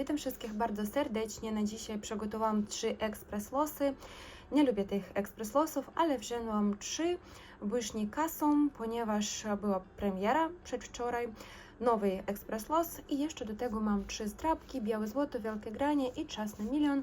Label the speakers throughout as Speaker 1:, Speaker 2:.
Speaker 1: Witam wszystkich bardzo serdecznie. Na dzisiaj przygotowałam trzy ekspres losy. Nie lubię tych ekspres losów, ale wzięłam trzy wyszni kasą, ponieważ była premiera przedwczoraj. Nowy ekspres los i jeszcze do tego mam trzy zdrabki, białe złoto, wielkie granie i czas na milion.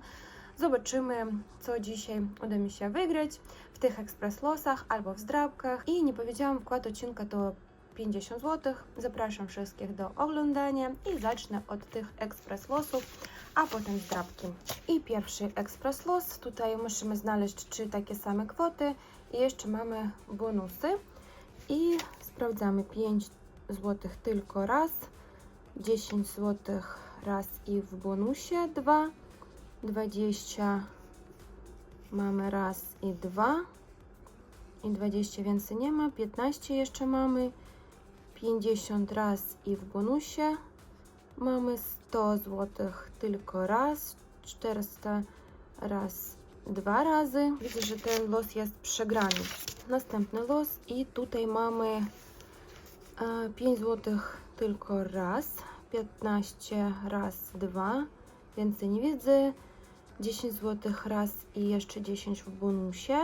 Speaker 1: Zobaczymy, co dzisiaj uda mi się wygrać w tych ekspres losach albo w zdrabkach. I nie powiedziałam, wkład odcinka to 50 zł. Zapraszam wszystkich do oglądania i zacznę od tych ekspres losów, a potem zdrabki. I pierwszy ekspres los. Tutaj musimy znaleźć trzy takie same kwoty i jeszcze mamy bonusy. I sprawdzamy 5 zł tylko raz, 10 zł raz i w bonusie 2, 20 mamy raz i 2 i 20 więcej nie ma, 15 jeszcze mamy, 50 raz i w bonusie mamy 100 zł tylko raz, 400 raz dwa razy. Widzę, że ten los jest przegrany. Następny los i tutaj mamy e, 5 zł tylko raz, 15 raz dwa, więcej nie widzę, 10 zł raz i jeszcze 10 w bonusie.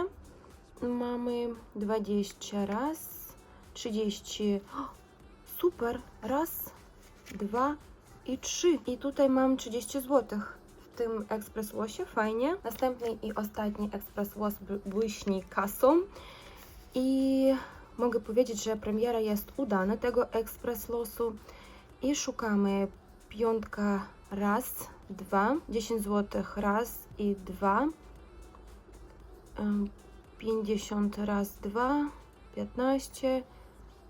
Speaker 1: Mamy 20 raz, 30, o, super, raz, dwa i trzy. I tutaj mam 30 zł w tym ekspres łosie, fajnie. Następny i ostatni ekspres łos błyśni kasą. I mogę powiedzieć, że premiera jest udana tego ekspres losu. I szukamy piątka raz, dwa, 10 zł raz i dwa. Ym, 50 raz 2, 15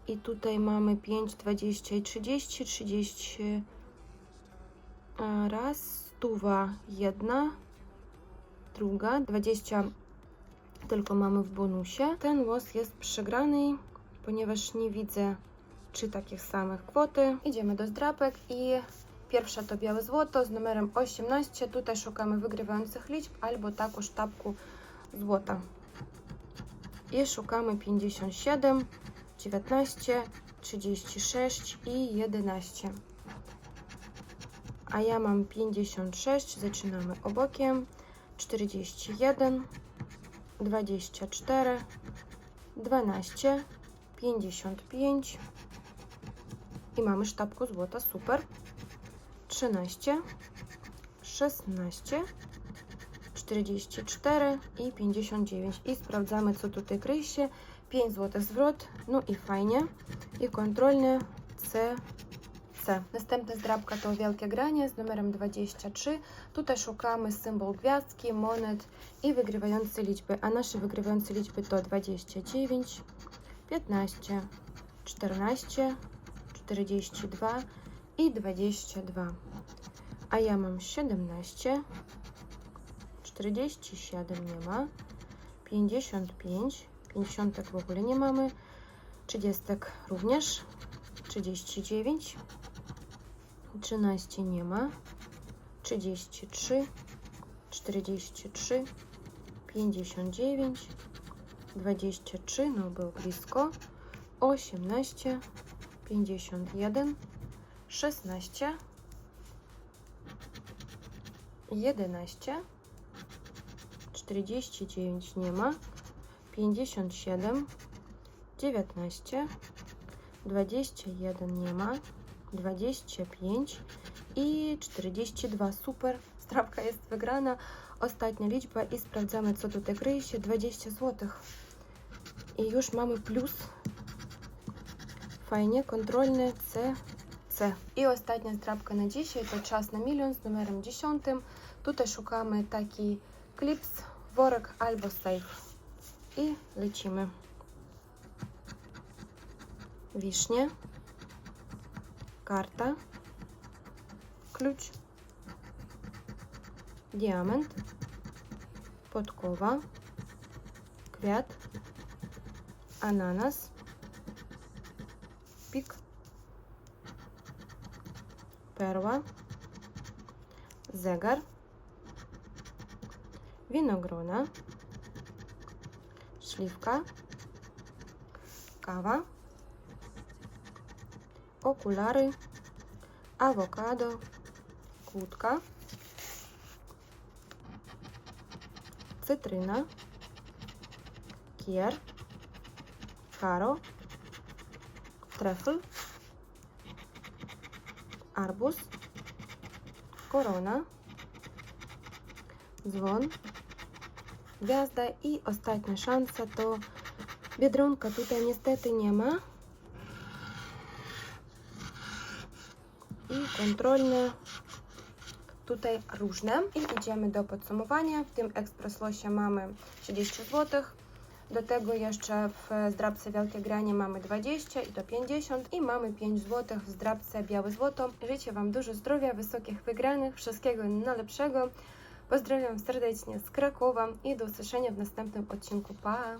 Speaker 1: i tutaj mamy 5, 20 i 30, 30 e, raz, stuwa jedna, druga, 20 tylko mamy w bonusie. Ten los jest przegrany, ponieważ nie widzę trzy takich samych kwoty. Idziemy do zdrapek i pierwsza to białe złoto z numerem 18. Tutaj szukamy wygrywających liczb albo taką sztabku złota i szukamy 57, 19, 36 i 11. A ja mam 56, zaczynamy obokiem, 41, 24, 12, 55 i mamy sztabkę złota, super, 13, 16, 44 i 59 i sprawdzamy co tutaj kryje się 5 zł zwrot no i fajnie i kontrolne C C. Następna zdrabka to wielkie granie z numerem 23. Tutaj szukamy symbol gwiazdki, monet i wygrywające liczby, a nasze wygrywające liczby to 29, 15, 14, 42 i 22. A ja mam 17, 47 nie ma, 55, 50 w ogóle nie mamy, 30 również, 39, 13 nie ma, 33, 43, 59, 23, no był blisko, 18, 51, 16, 11, 49 nie ma, 57, 19, 21 nie ma, 25 i 42. Super, strawka jest wygrana. Ostatnia liczba i sprawdzamy, co tutaj kryje się. 20 zł. I już mamy plus. Fajnie, kontrolny C, C. I ostatnia zdrabka na dzisiaj to czas na milion z numerem 10. Tutaj szukamy taki klips, worek albo safe. I lecimy. Wiśnie, karta, klucz, diament, podkowa, kwiat, ananas, pik, perła, zegar, winogrona, śliwka, kawa, okulary, awokado, Łódka. Cytryna. Kier. Karo. Trefl. Arbuz. Korona. Dzwon. Gwiazda i ostatnia szansa to Biedronka tutaj niestety nie ma. I kontrolne tutaj różne. I idziemy do podsumowania. W tym ekspres losie mamy 30 zł. Do tego jeszcze w zdrabce Wielkie Granie mamy 20 i to 50 i mamy 5 zł w zdrabce Białe Złoto. Życzę Wam dużo zdrowia, wysokich wygranych, wszystkiego najlepszego. Pozdrawiam serdecznie z Krakowa i do usłyszenia w następnym odcinku. Pa!